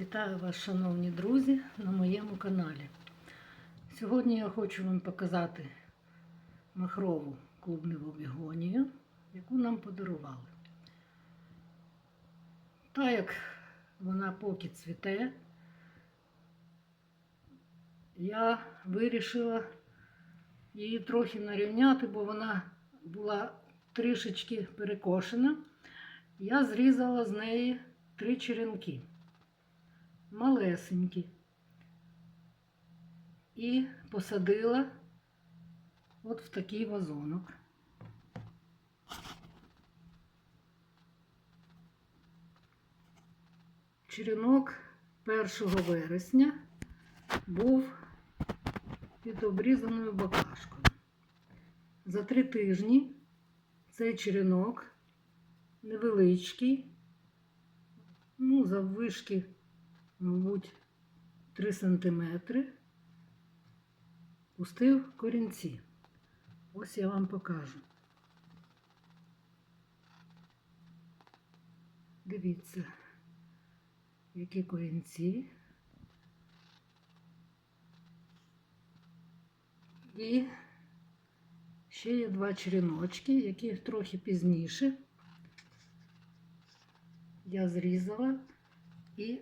Вітаю вас, шановні друзі, на моєму каналі. Сьогодні я хочу вам показати махрову клубневу бігонію, яку нам подарували. Та як вона поки цвіте, я вирішила її трохи нарівняти, бо вона була трішечки перекошена. Я зрізала з неї три черенки малесенькі. І посадила от в такий вазонок. Черенок 1 вересня був під обрізаною баклажкою. За три тижні цей черенок невеличкий, ну, заввишки мабуть, 3 сантиметри, пустив корінці. Ось я вам покажу. Дивіться, які корінці. І ще є два череночки, які трохи пізніше я зрізала і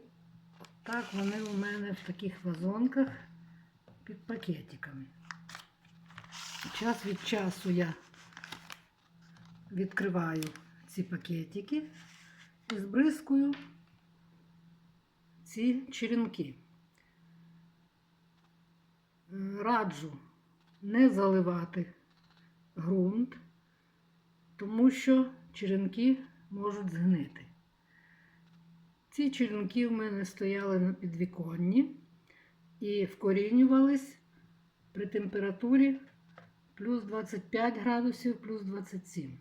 так вони у мене в таких вазонках під пакетиками. Час від часу я відкриваю ці пакетики і збризкую ці черенки. Раджу не заливати ґрунт, тому що черенки можуть згнити. Ці черенки в мене стояли на підвіконні і вкорінювались при температурі плюс 25 градусів, плюс 27.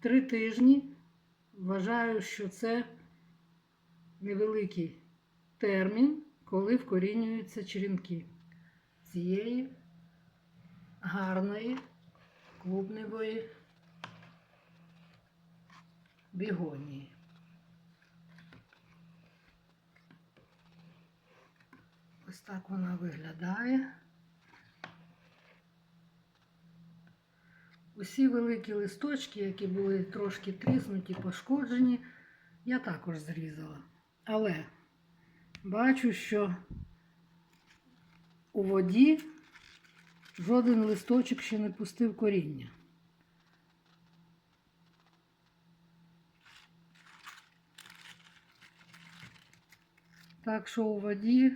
Три тижні вважаю, що це невеликий термін, коли вкорінюються черенки цієї гарної клубневої бігонії. Ось так вона виглядає. Усі великі листочки, які були трошки тріснуті, пошкоджені, я також зрізала. Але бачу, що у воді жоден листочок ще не пустив коріння. Так що у воді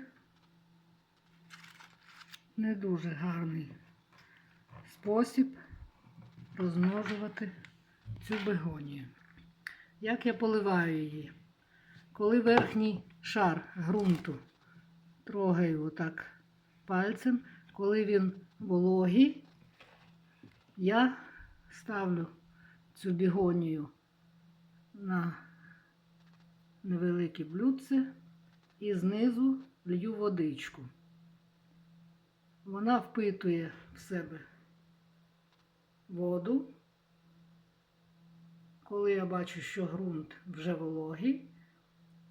не дуже гарний спосіб розмножувати цю бегонію. Як я поливаю її? Коли верхній шар ґрунту трогаю отак пальцем, коли він вологий, я ставлю цю бігонію на невелике блюдце і знизу лью водичку. Вона впитує в себе воду. Коли я бачу, що ґрунт вже вологий,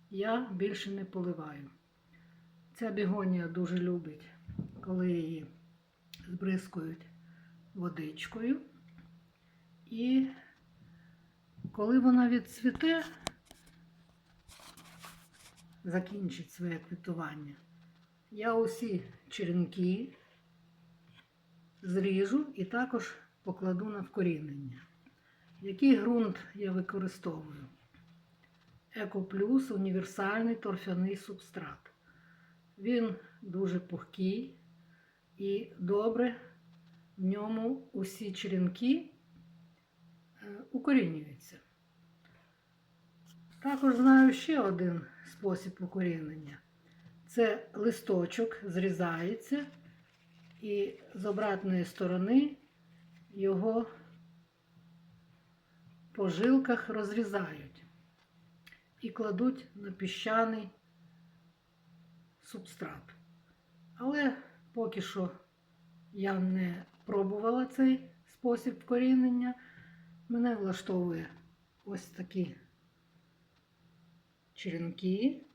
я більше не поливаю. Ця бігонія дуже любить, коли її збризкують водичкою. І коли вона відцвіте, закінчить своє квітування, я усі черенки зріжу і також покладу на вкорінення. Який ґрунт я використовую? Екоплюс універсальний торфяний субстрат. Він дуже пухкий і добре в ньому усі черенки е, укорінюються. Також знаю ще один спосіб укорінення. Це листочок зрізається і з обратної сторони його по жилках розрізають і кладуть на піщаний субстрат. Але поки що я не пробувала цей спосіб вкорінення. Мене влаштовує ось такий черенки,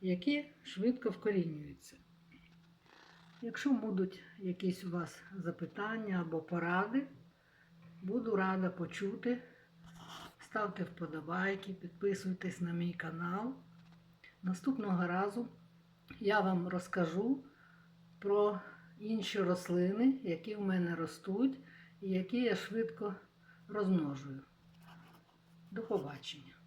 які швидко вкорінюються. Якщо будуть якісь у вас запитання або поради, буду рада почути. Ставте вподобайки, підписуйтесь на мій канал. Наступного разу я вам розкажу про інші рослини, які в мене ростуть і які я швидко розмножую. До побачення!